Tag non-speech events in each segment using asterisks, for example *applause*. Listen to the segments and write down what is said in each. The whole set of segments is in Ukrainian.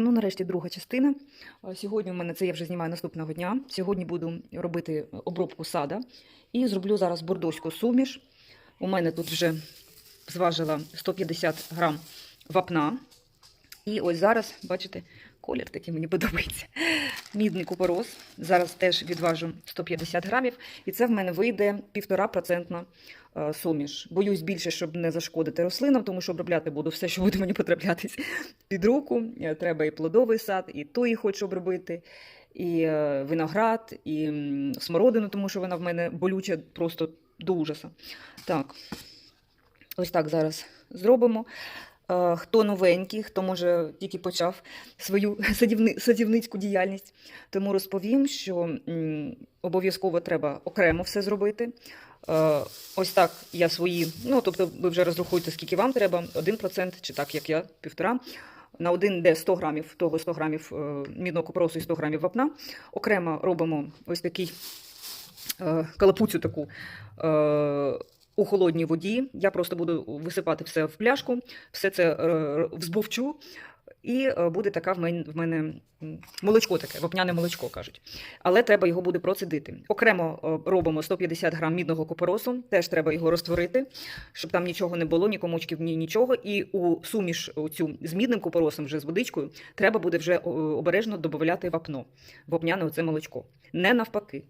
Ну, нарешті, друга частина. Сьогодні у мене це я вже знімаю наступного дня. Сьогодні буду робити обробку сада і зроблю зараз бордоську суміш. У мене тут вже зважила 150 грам вапна. І ось зараз, бачите, колір такий мені *laughs* подобається. Мідний купорос. Зараз теж відважу 150 грамів. І це в мене вийде 1,5% е, суміш. Боюсь більше, щоб не зашкодити рослинам, тому що обробляти буду все, що буде мені потраплятись під руку. Е, Треба і плодовий сад, і той хочу обробити, і е, виноград, і смородину, тому що вона в мене болюча просто до ужаса. Так, ось так зараз зробимо. Е, Хто новенький, хто може тільки почав свою *laughs* садівни, садівницьку діяльність, тому розповім, що обов'язково треба окремо все зробити. Е, Ось так я свої, ну тобто ви вже розрахуєте, скільки вам треба, 1% чи так, як я, півтора. На один йде 100 грамів, того 100 грамів е, мідного купоросу і 100 грамів вапна. Окремо робимо ось такий калапуцю таку у холодній воді. Я просто буду висипати все в пляшку, все це е, взбовчу, і е, буде така в мене, в мене молочко таке, вапняне молочко кажуть. Але треба його буде процедити. Окремо е, робимо 150 грам мідного купоросу, теж треба його розтворити, щоб там нічого не було, ні комочків, ні нічого. І у суміш цю з мідним купоросом, вже з водичкою, треба буде вже обережно додати вапно, вапняне оце молочко. Не навпаки.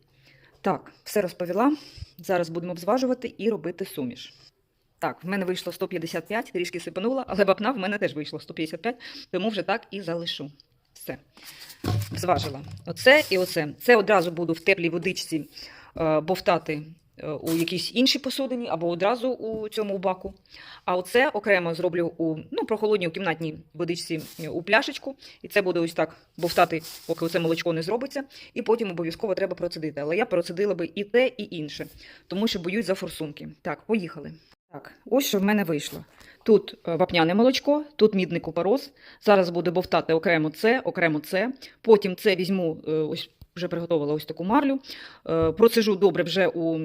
Так, все розповіла. Зараз будемо обзважувати і робити суміш. Так, в мене вийшло 155, трішки сипанула, але вапна в мене теж вийшло 155, тому вже так і залишу. Все. Зважила. Оце і оце. Це одразу буду в теплій водичці е, бовтати у якійсь іншій посудині або одразу у цьому баку. А оце окремо зроблю у ну, прохолодній у кімнатній водичці е, у пляшечку. І це буде ось так бовтати, поки оце молочко не зробиться. І потім обов'язково треба процедити. Але я процедила би і те, і інше, тому що боюсь за форсунки. Так, поїхали. Так, ось що в мене вийшло. Тут е, вапняне молочко, тут мідний купорос. Зараз буду бовтати окремо це, окремо це. Потім це візьму, е, ось вже приготувала ось таку марлю. е, Процежу добре вже у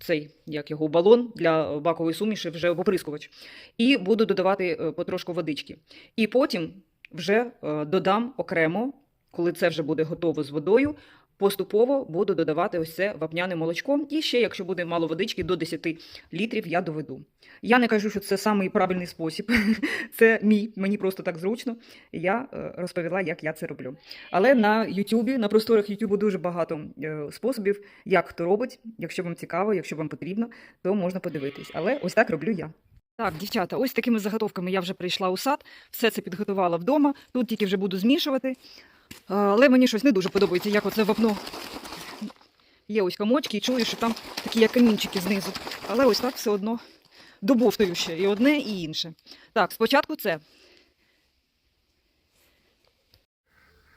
цей як його балон для бакової суміші, вже в оприскувач. І буду додавати е, потрошку водички. І потім вже е, додам окремо, коли це вже буде готово з водою. Поступово буду додавати ось це вапняне молочко. І ще, якщо буде мало водички, до 10 літрів я доведу. Я не кажу, що це самий правильний спосіб. *laughs* Це мій, мені просто так зручно. Я е, розповіла, як я це роблю. Але на Ютубі, на просторах Ютубу дуже багато е, способів, як хто робить. Якщо вам цікаво, якщо вам потрібно, то можна подивитись. Але ось так роблю я. Так, дівчата, ось такими заготовками я вже прийшла у сад, все це підготувала вдома. Тут тільки вже буду змішувати. Але мені щось не дуже подобається, як оце вапно. Є ось комочки і чую, що там такі як камінчики знизу. Але ось так все одно добовтаю ще і одне, і інше. Так, спочатку це.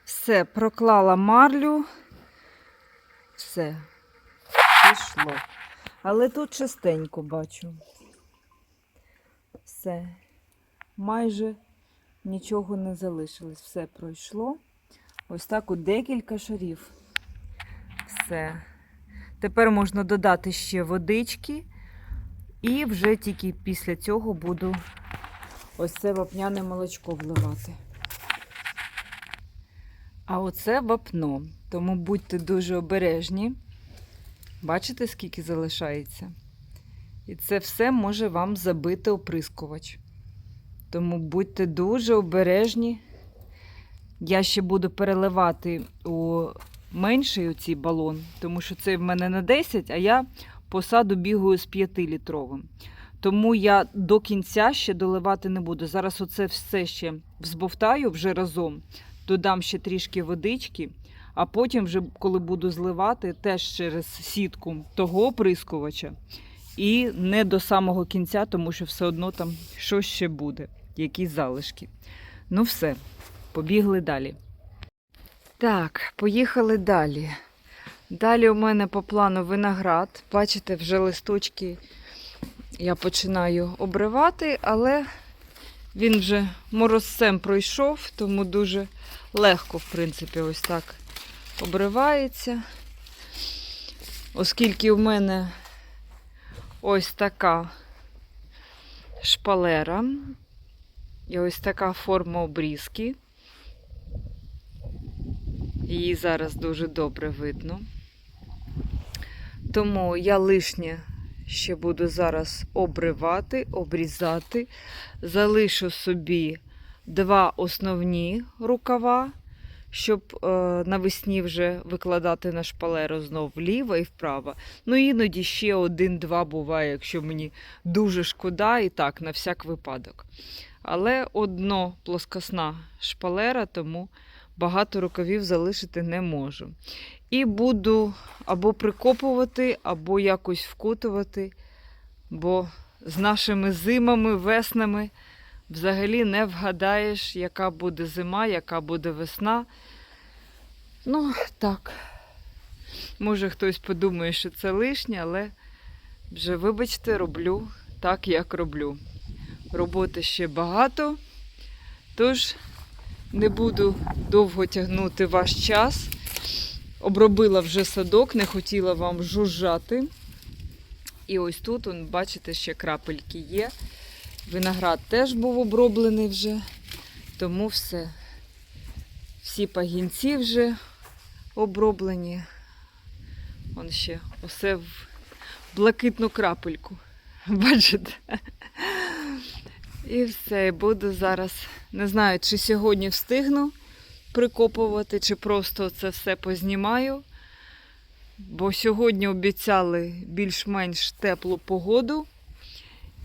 Все, проклала марлю. Все. Пішло. Але тут частенько бачу. Все. Майже нічого не залишилось. Все пройшло. Ось так у декілька шарів. Все. Тепер можна додати ще водички. І вже тільки після цього буду ось це вапняне молочко вливати. А оце вапно. Тому будьте дуже обережні. Бачите, скільки залишається? І це все може вам забити оприскувач. Тому будьте дуже обережні. Я ще буду переливати у менший оцій балон, тому що це в мене на 10, а я по саду бігаю з 5-літровим. Тому я до кінця ще доливати не буду. Зараз оце все ще взбовтаю вже разом, додам ще трішки водички, а потім, вже, коли буду зливати, теж через сітку того оприскувача. І не до самого кінця, тому що все одно там щось ще буде, якісь залишки. Ну, все, побігли далі. Так, поїхали далі. Далі у мене по плану виноград. Бачите, вже листочки я починаю обривати, але він вже морозцем пройшов, тому дуже легко, в принципі, ось так обривається. Оскільки в мене ось така шпалера і ось така форма обрізки. Її зараз дуже добре видно. Тому я лишнє ще буду зараз обривати, обрізати. Залишу собі два основні рукава, щоб е, навесні вже викладати на шпалеру знов вліво і вправо. Ну, іноді ще один-два буває, якщо мені дуже шкода, і так, на всяк випадок. Але одно плоскосна шпалера, тому багато рукавів залишити не можу. І буду або прикопувати, або якось вкутувати, бо з нашими зимами, веснами взагалі не вгадаєш, яка буде зима, яка буде весна. Ну, так. Може, хтось подумає, що це лишнє, але вже, вибачте, роблю так, як роблю. Роботи ще багато, тож не буду довго тягнути ваш час. Обробила вже садок, не хотіла вам жужжати. І ось тут, он, бачите, ще крапельки є. Виноград теж був оброблений вже, тому все. Всі пагінці вже оброблені. Вон ще усе в блакитну крапельку. *laughs* Бачите? І все, буду зараз. Не знаю, чи сьогодні встигну прикопувати, чи просто це все познімаю. Бо сьогодні обіцяли більш-менш теплу погоду.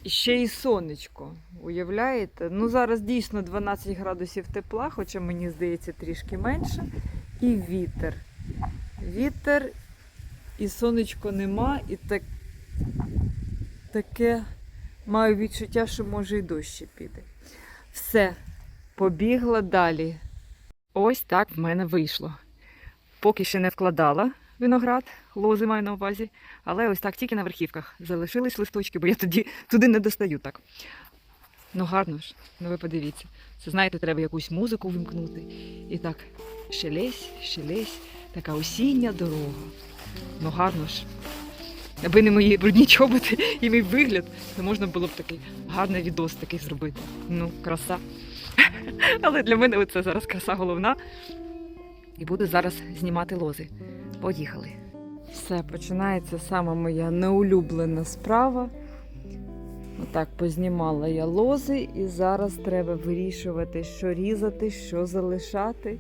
І ще й сонечко. Уявляєте? Ну, зараз дійсно 12 градусів тепла, хоча мені здається трішки менше. І вітер. Вітер, і сонечко нема, і так, таке маю відчуття, що може і дощ піде. Все, побігла далі. Ось так в мене вийшло. Поки ще не вкладала виноград, лози маю на увазі, але ось так тільки на верхівках залишились листочки, бо я тоді туди не достаю так. Ну гарно ж, ну ви подивіться. Це знаєте, треба якусь музику вимкнути. І так, шелесь, шелесь, така осіння дорога. Ну гарно ж. Аби не мої брудні чоботи і мій вигляд, то можна було б такий гарний відос такий зробити. Ну, краса. Але для мене це зараз краса головна. І буду зараз знімати лози. Поїхали. Все, починається саме моя неулюблена справа. Отак познімала я лози, і зараз треба вирішувати, що різати, що залишати.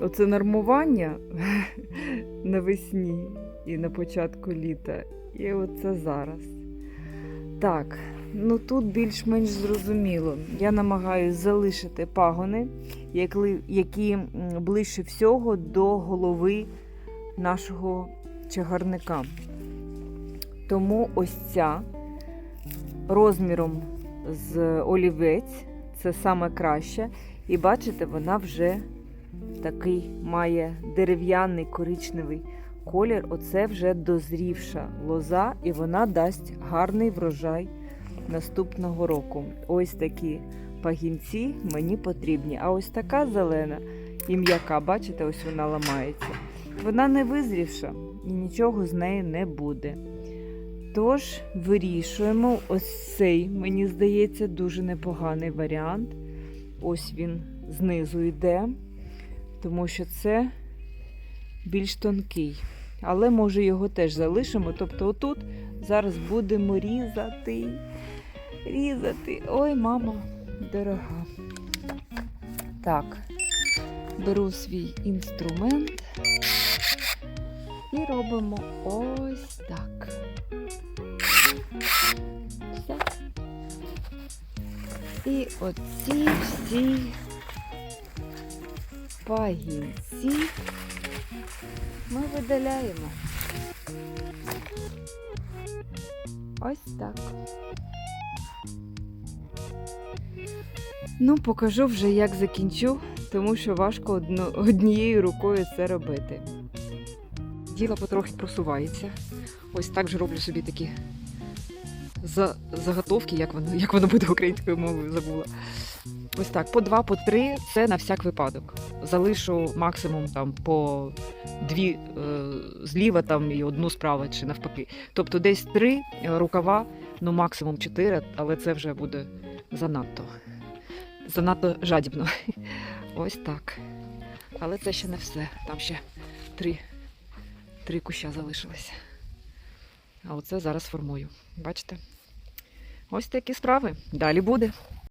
Оце нормування *laughs* навесні і на початку літа. І оце зараз. Так, ну тут більш-менш зрозуміло. Я намагаюся залишити пагони, які, ближче всього до голови нашого чагарника. Тому ось ця розміром з олівець це саме краще. І бачите, вона вже такий має дерев'яний коричневий колір. Оце вже дозрівша лоза, і вона дасть гарний врожай наступного року. Ось такі пагінці мені потрібні. А ось така зелена і м'яка, бачите, ось вона ламається. Вона не визрівша і нічого з неї не буде. Тож вирішуємо ось цей, мені здається, дуже непоганий варіант. Ось він знизу йде, тому що це більш тонкий. Але може його теж залишимо. Тобто, отут зараз будемо різати. Різати. Ой, мама дорога. Так, беру свій інструмент і робимо ось так. Все. І оці всі пагінці ми видаляємо. Ось так. Ну, покажу вже, як закінчу, тому що важко однією рукою це робити. Діло потрохи просувається. Ось так же роблю собі такі за, заготовки, як воно, як воно буде українською мовою, забула. Ось так, по два, по три це на всяк випадок. Залишу максимум там по дві е, зліва там і одну справа чи навпаки. Тобто десь три е, рукава, ну максимум чотири, але це вже буде занадто. Занадто жадібно. *laughs* Ось так. Але це ще не все. Там ще три, три куща залишилися. А оце зараз формую. Бачите? Ось такі справи. Далі буде.